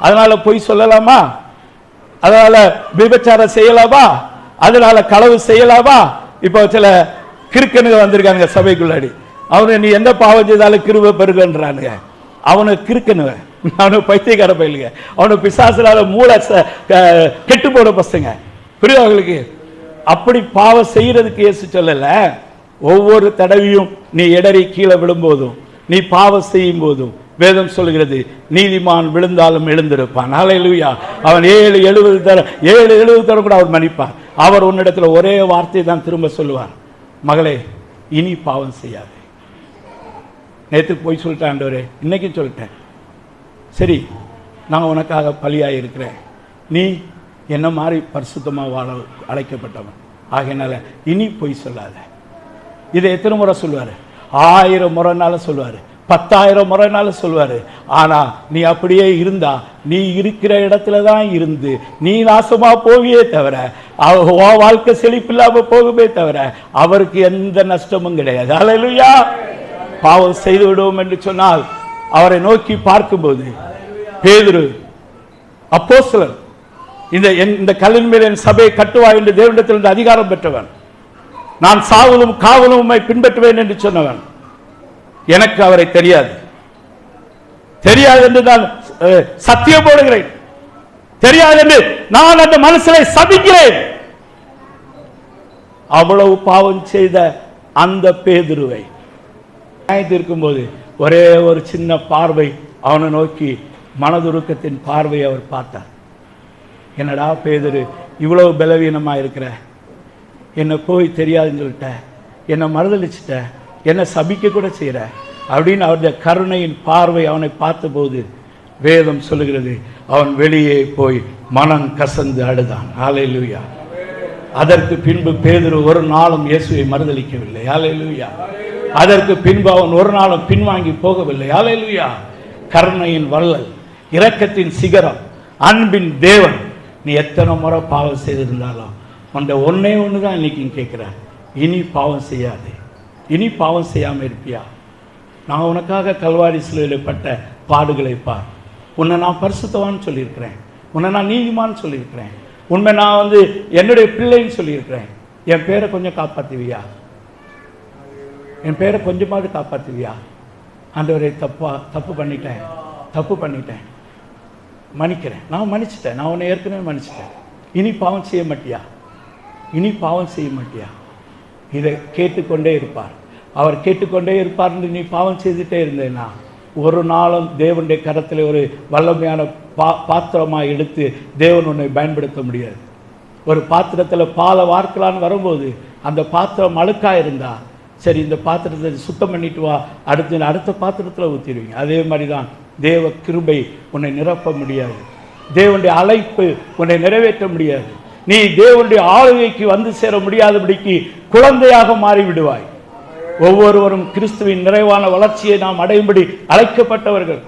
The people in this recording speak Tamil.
அதனால பொய் சொல்லலாமா? அதனால விபச்சாரம் செய்யலாமா? அதனால களவு செய்யலாமா? இப்போ சில கிறுக்கனுங்க வந்திருக்காங்க சபைக்குள்ளாடி. அவனு நீ எந்த பாவம் செய்தாலும் கிருப பெருகன்றானுங்க அவனு கிறுக்கனுங்க. அவனு பைத்தியக்கார பயிலுங்க. அவனு பிசாசுனால மூளை ச- கெட்டு போன பசங்க. புரியுதா அவங்களுக்கு அப்படி பாவம் செய்யறதுக்கு ஏசு சொல்லல. ஒவ்வொரு தடவையும் நீ இடறி கீழே விழும்போதும் நீ பாவம் செய்யும் போதும் வேதம் சொல்கிறது நீதிமான் விழுந்தாலும் எழுந்திருப்பான். ஹalleluya. அவன் ஏழு எழுபது தர ஏழு எழுபது தர கூட அவர் மன்னிப்பார் அவர் உன்னிடத்துல ஒரே வார்த்தை தான் திரும்ப சொல்லுவார். மகளே இனி பாவம் செய்யாதே. நேற்று போய் சொல்லிட்டேன் ஆண்டவரே. இன்னைக்கும் சொல்லிட்டேன். சரி நான் உனக்காக பலியாக இருக்கிறேன் நீ என்ன மாதிரி பரிசுத்தமாக வாழ அழைக்கப்பட்டவன். ஆகையினால இனி பொய் சொல்லாத. இதை எத்தனை முறை சொல்லுவார்? ஆயிரம் முறைனால சொல்லுவார். பத்தாயிரம் முறைனாலும் சொல்வார் ஆனால் நீ அப்படியே இருந்தா நீ இருக்கிற இடத்துல தான் இருந்து நீ நாசமாக போவியே தவிர அவ- வாழ்க்கை வாழ்க்கை இல்லாமல் போகுமே தவிர அவருக்கு எந்த நஷ்டமும் கிடையாது. அல்லேலூயா பாவம் செய்து விடுவோம் என்று சொன்னால் அவரை நோக்கி பார்க்கும்போது பேதுரு அப்போ சிலர் இந்த என்- இந்த கல்லின் மேல் என் சபையை கட்டுவா என்று தேவனிடத்திலிருந்து அதிகாரம் பெற்றவன். நான் சாவலும் காவலும் பின்பற்றுவேன் என்று சொன்னவன். எனக்கு அவரை தெரியாது. தெரியாது என்று நான் சத்தியம் போடுகிறேன். தெரியாது என்று நான் அந்த மனசிலை சபிக்கிறேன். அவ்வளவு பாவம் செய்த அந்த பேதுருவை இருக்கும்போது ஒரே ஒரு சின்ன பார்வை அவனை நோக்கி மனதுருக்கத்தின் பார்வை அவர் பார்த்தார். என்னடா பேதுரு இவ்வளவு பலவீனமா இருக்கிற என்னை போய் தெரியாதுன்னு சொல்லிட்ட. என்னை மறுதளிச்சிட்ட என்னை சபிக்க கூட செய்கிற அப்படின்னு அவருடைய கருணையின் பார்வை அவனை பார்த்தபோது வேதம் சொல்லுகிறது. அவன் வெளியே போய் மனம் கசந்து அழுதான். ஹalleluya. அதற்கு பின்பு பேதுரு ஒரு நாளும் இயேசுவை மறுதளிக்கவில்லை. ஹalleluya. அதற்கு பின்பு அவன் ஒரு நாளும் பின்வாங்கி போகவில்லை. ஹalleluya. கருணையின் வள்ளல் இரக்கத்தின் சிகரம் அன்பின் தேவன். நீ எத்தனை முறை பாவம் செய்திருந்தாலும் உன்னை ஒன்னே ஒன்று தான் இன்னைக்கு கேட்குற இனி பாவம் செய்யாதே. இனி பாவம் செய்யாமல் இருப்பியா? நான் உனக்காக கல்வாரி சிலுவையில்பட்ட பாடுகளை பார். உன்னை நான் பரிசுத்தவான்னு சொல்லியிருக்கிறேன். உன்னை நான் நீதிமான்னு சொல்லியிருக்கிறேன். உண்மை நான் வந்து என்னுடைய பிள்ளைன்னு சொல்லியிருக்கிறேன். என் பேரை கொஞ்சம் காப்பாற்றுவியா என் பேரை கொஞ்சமாவது காப்பாற்றுவியா ஆண்டவரே தப்பா தப்பு பண்ணிட்டேன். தப்பு பண்ணிட்டேன். மன்னிக்கிறேன். நான் மன்னிச்சிட்டேன். நான் உன்னை ஏற்கனவே மன்னிச்சிட்டேன். இனி பாவம் செய்ய மாட்டியா? இனி பாவம் செய்ய மாட்டியா? இதை கேட்டுக்கொண்டே இருப்பார். அவர் கேட்டுக்கொண்டே இருப்பார்னு நீ பாவம் செய்துட்டே இருந்தேன்னா ஒரு நாளும் தேவனுடைய கரத்தில் ஒரு வல்லமையான பா பாத்திரமாக எடுத்து தேவன் உன்னை பயன்படுத்த முடியாது. ஒரு பாத்திரத்தில் பாலை வார்க்கலான்னு வரும்போது அந்த பாத்திரம் அழுக்கா இருந்தால் சரி இந்த பாத்திரத்தை சுத்தம் பண்ணிட்டு வா அடுத்து அடுத்த பாத்திரத்தில் ஊற்றிடுவீங்க அதே மாதிரி தான் தேவ கிருபை உன்னை நிரப்ப முடியாது. தேவனுடைய அழைப்பு உன்னை நிறைவேற்ற முடியாது. நீ தேவனுடைய ஆளுகைக்கு வந்து சேர முடியாதபடிக்கு குழந்தையாக மாறி விடுவாய் ஒவ்வொருவரும் கிறிஸ்துவின் நிறைவான வளர்ச்சியை நாம் அடையும்படி அழைக்கப்பட்டவர்கள்.